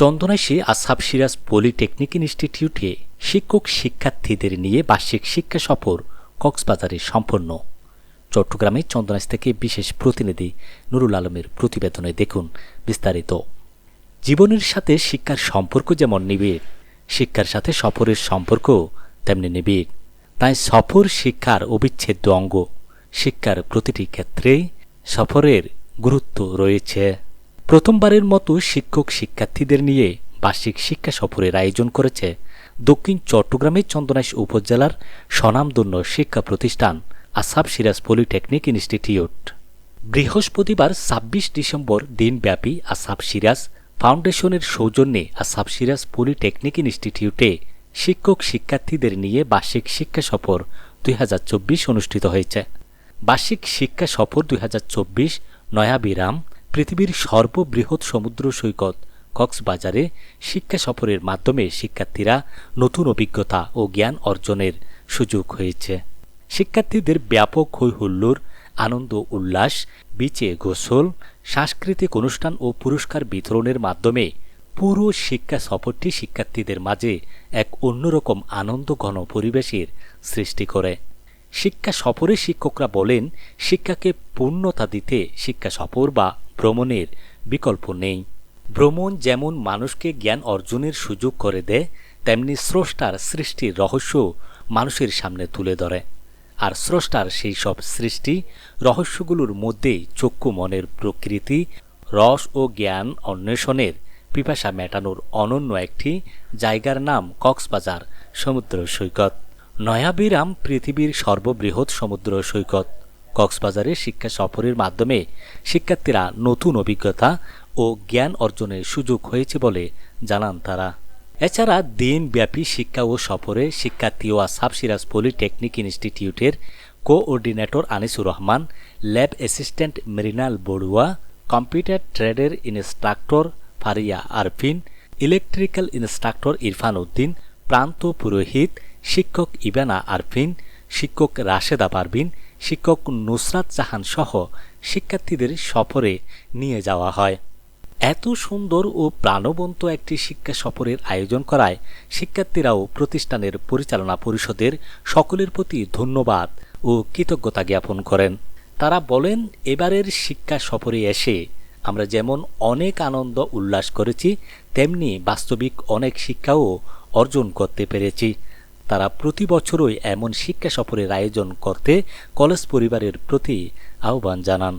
চন্দনাইশে আসাব Siraj polytechnic ইনস্টিটিউটে শিক্ষক শিক্ষার্থীদের নিয়ে বার্ষিক শিক্ষা সফর কক্সবাজারে সম্পন্ন। চট্টগ্রামে চন্দনাইশ থেকে বিশেষ প্রতিনিধি নুরুল আলমের প্রতিবেদনে দেখুন বিস্তারিত। জীবনের সাথে শিক্ষার সম্পর্ক যেমন নিবিড়, শিক্ষার সাথে সফরের সম্পর্ক তেমনি নিবিড়। তাই সফর শিক্ষার অবিচ্ছেদ্য অঙ্গ। শিক্ষার প্রতিটি ক্ষেত্রে সফরের গুরুত্ব রয়েছে। প্রথমবারের মতো শিক্ষক শিক্ষার্থীদের নিয়ে বার্ষিক শিক্ষা সফরের আয়োজন করেছে দক্ষিণ চট্টগ্রামের চন্দনাইশ উপজেলার স্বনামধন্য শিক্ষা প্রতিষ্ঠান আসাব সিরাজ পলিটেকনিক ইনস্টিটিউট। বৃহস্পতিবার ছাব্বিশ ডিসেম্বর দিনব্যাপী আসাব সিরাজ ফাউন্ডেশনের সৌজন্যে আসাব সিরাজ পলিটেকনিক ইনস্টিটিউটে শিক্ষক শিক্ষার্থীদের নিয়ে বার্ষিক শিক্ষা সফর দুই হাজার চব্বিশ অনুষ্ঠিত হয়েছে। বার্ষিক শিক্ষা সফর দুই হাজার চব্বিশ নয়াবিরাম পৃথিবীর সর্ববৃহৎ সমুদ্র সৈকত কক্সবাজারে শিক্ষা সফরের মাধ্যমে শিক্ষার্থীরা নতুন অভিজ্ঞতা ও জ্ঞান অর্জনের সুযোগ হয়েছে। শিক্ষার্থীদের ব্যাপক হৈহুল্লোর, আনন্দ, উল্লাস, বিচে গোসল, সাংস্কৃতিক অনুষ্ঠান ও পুরস্কার বিতরণের মাধ্যমে পুরো শিক্ষা সফরটি শিক্ষার্থীদের মাঝে এক অন্যরকম আনন্দ ঘন পরিবেশের সৃষ্টি করে। শিক্ষা সফরে শিক্ষকরা বলেন, শিক্ষাকে পূর্ণতা দিতে শিক্ষা সফর বা ভ্রমণের বিকল্প নেই। ভ্রমণ যেমন মানুষকে জ্ঞান অর্জনের সুযোগ করে দেয়, তেমনি স্রষ্টার সৃষ্টির রহস্য মানুষের সামনে তুলে ধরে। আর স্রষ্টার সেই সব সৃষ্টি রহস্যগুলোর মধ্যেই চক্ষু মনের প্রকৃতি, রস ও জ্ঞান অন্বেষণের পিপাসা মেটানোর অনন্য একটি জায়গার নাম কক্সবাজার সমুদ্র সৈকত। নয়াবিরাম পৃথিবীর সর্ববৃহৎ সমুদ্র সৈকত। কক্সবাজারে শিক্ষা সফরের মাধ্যমে শিক্ষার্থীরা নতুন অভিজ্ঞতা ও জ্ঞান অর্জনের সুযোগ হয়েছে বলে জানান তারা। এছাড়া দিনব্যাপী শিক্ষা ও সফরে শিক্ষার্থী ও আসাব সিরাজ পলিটেকনিক ইনস্টিটিউটের coordinator Anisur Rahman, lab assistant Mrinal Barua, computer ট্রেডের instructor Faria Arfin, electrical instructor Irfan Uddin, Pranto Purohit শিক্ষক ইবানা আরফিন, শিক্ষক রাশেদা পারবিন শিক্ষক নুসরাত জাহান সহ শিক্ষার্থীদের সফরে নিয়ে যাওয়া হয়। এত সুন্দর ও প্রাণবন্ত একটি শিক্ষা সফরের আয়োজন করায় শিক্ষার্থীরাও প্রতিষ্ঠানের পরিচালনা পরিষদের সকলের প্রতি ধন্যবাদ ও কৃতজ্ঞতা জ্ঞাপন করেন। তারা বলেন, এবারের শিক্ষা সফরে এসে আমরা যেমন অনেক আনন্দ উল্লাস করেছি, তেমনি বাস্তবিক অনেক শিক্ষাও অর্জন করতে পেরেছি। তারা প্রতি বছরই এমন শিক্ষা সফরের আয়োজন করতে কলেজ পরিবারের প্রতি আহ্বান জানান।